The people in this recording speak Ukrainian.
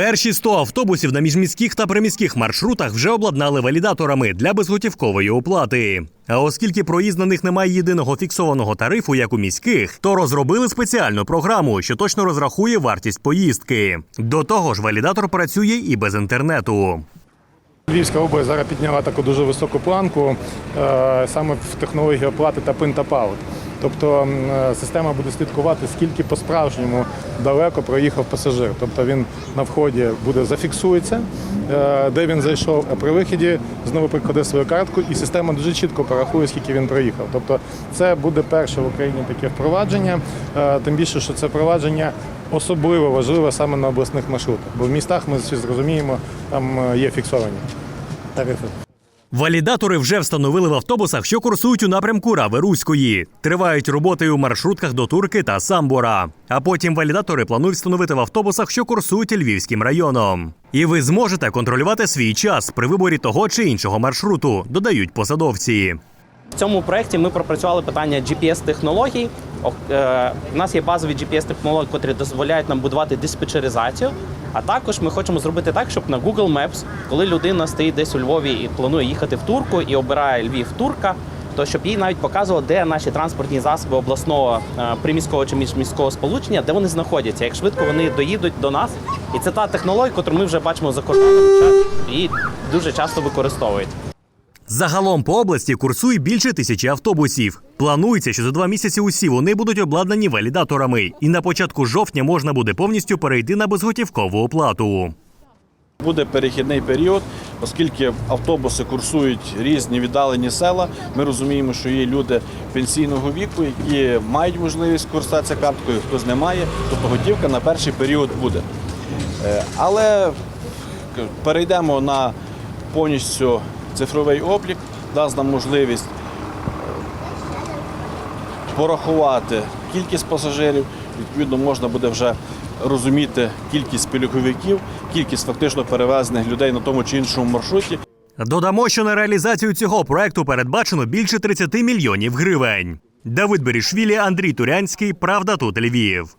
Перші 100 автобусів на міжміських та приміських маршрутах вже обладнали валідаторами для безготівкової оплати. А оскільки проїзд на них не має єдиного фіксованого тарифу, як у міських, то розробили спеціальну програму, що точно розрахує вартість поїздки. До того ж, валідатор працює і без інтернету. Львівська область зараз підняла таку дуже високу планку е, саме в технології оплати та пин та паут. Тобто е, система буде слідкувати, скільки по-справжньому далеко проїхав пасажир. Тобто він на вході буде зафіксується, е, де він зайшов, а при виході знову прикладе свою картку, і система дуже чітко порахує, скільки він проїхав. Тобто це буде перше в Україні таке впровадження, е, тим більше, що це впровадження особливо важливе саме на обласних маршрутах. Бо в містах ми всі зрозуміємо, там є фіксовані тарифи. Валідатори вже встановили в автобусах, що курсують у напрямку Рави Руської. Тривають роботи у маршрутках до Турки та Самбора. А потім валідатори планують встановити в автобусах, що курсують Львівським районом. І ви зможете контролювати свій час при виборі того чи іншого маршруту, додають посадовці. В цьому проєкті ми пропрацювали питання GPS-технологій. Е, У нас є базові GPS-технології, які дозволяють нам будувати диспетчеризацію. А також ми хочемо зробити так, щоб на Google Maps, коли людина стоїть десь у Львові і планує їхати в Турку і обирає Львів Турка, то щоб їй навіть показувало, де наші транспортні засоби обласного е, приміського чи міжміського сполучення, де вони знаходяться, як швидко вони доїдуть до нас. І це та технологія, яку ми вже бачимо за кордоном і дуже часто використовують. Загалом по області курсує більше тисячі автобусів. Планується, що за два місяці усі вони будуть обладнані валідаторами, і на початку жовтня можна буде повністю перейти на безготівкову оплату. Буде перехідний період, оскільки автобуси курсують різні віддалені села. Ми розуміємо, що є люди пенсійного віку, які мають можливість користатися карткою, хтось не має, тобто готівка на перший період буде. Е, Але перейдемо на повністю цифровий облік, дасть нам можливість порахувати кількість пасажирів. Відповідно, можна буде вже розуміти кількість пільговиків, кількість фактично перевезених людей на тому чи іншому маршруті. Додамо, що на реалізацію цього проекту передбачено більше 30 мільйонів гривень. Давид Берішвілі, Андрій Турянський. Правда тут Львів.